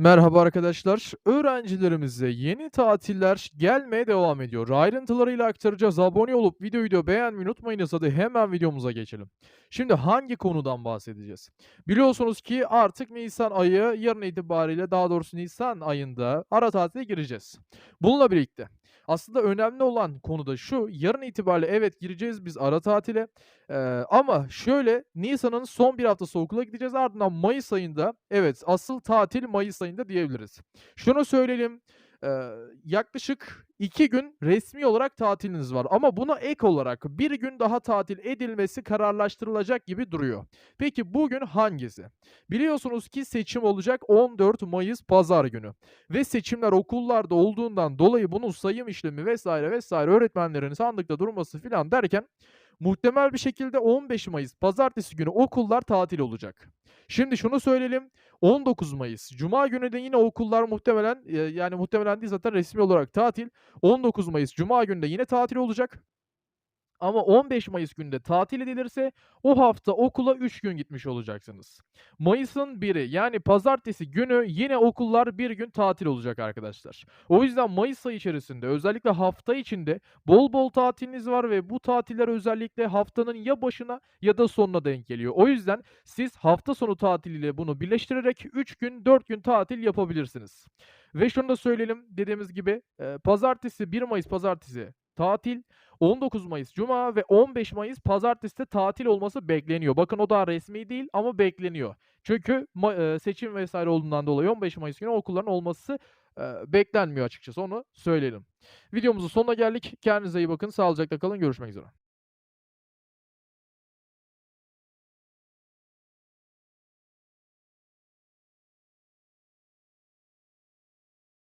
Merhaba arkadaşlar. Öğrencilerimize yeni tatiller gelmeye devam ediyor. Ayrıntılarıyla aktaracağız. Abone olup videoyu da beğenmeyi unutmayınız. Hadi hemen videomuza geçelim. Şimdi hangi konudan bahsedeceğiz? Biliyorsunuz ki artık Nisan ayı yarın itibariyle daha doğrusu Nisan ayında ara tatile gireceğiz. Bununla birlikte aslında önemli olan konu da şu. Yarın itibariyle evet gireceğiz biz ara tatile. Eee, ama şöyle Nisan'ın son bir haftası okula gideceğiz. Ardından Mayıs ayında evet asıl tatil Mayıs ayında diyebiliriz. Şunu söyleyelim. Eee, yaklaşık 2 gün resmi olarak tatiliniz var ama buna ek olarak bir gün daha tatil edilmesi kararlaştırılacak gibi duruyor. Peki bugün hangisi? Biliyorsunuz ki seçim olacak 14 Mayıs pazar günü ve seçimler okullarda olduğundan dolayı bunun sayım işlemi vesaire vesaire öğretmenlerin sandıkta durması filan derken muhtemel bir şekilde 15 Mayıs pazartesi günü okullar tatil olacak. Şimdi şunu söyleyelim. 19 Mayıs cuma günü de yine okullar muhtemelen eee, yani muhtemelen değil zaten resmi olarak tatil. 19 Mayıs cuma günü de yine tatil olacak. Ama 15 Mayıs günü de tatil edilirse o hafta okula 3 gün gitmiş olacaksınız. Mayıs'ın 1'i yani pazartesi günü yine okullar 1 gün tatil olacak arkadaşlar. O yüzden Mayıs ayı içerisinde özellikle hafta içinde bol bol tatiliniz var ve bu tatiller özellikle haftanın ya başına ya da sonuna denk geliyor. O yüzden siz hafta sonu tatiliyle bunu birleştirerek 3 gün 4 gün tatil yapabilirsiniz. Ve şunu da söyleyelim dediğimiz gibi pazartesi 1 Mayıs pazartesi tatil, 19 Mayıs cuma ve 15 Mayıs pazartesi de tatil olması bekleniyor. Bakın o daha resmi değil ama bekleniyor. Çünkü eee, seçim vesaire olduğundan dolayı 15 Mayıs günü okulların olması, eee, beklenmiyor açıkçası onu söyleyelim. Videomuzun sonuna geldik. Kendinize iyi bakın. Sağlıcakla kalın. Görüşmek üzere.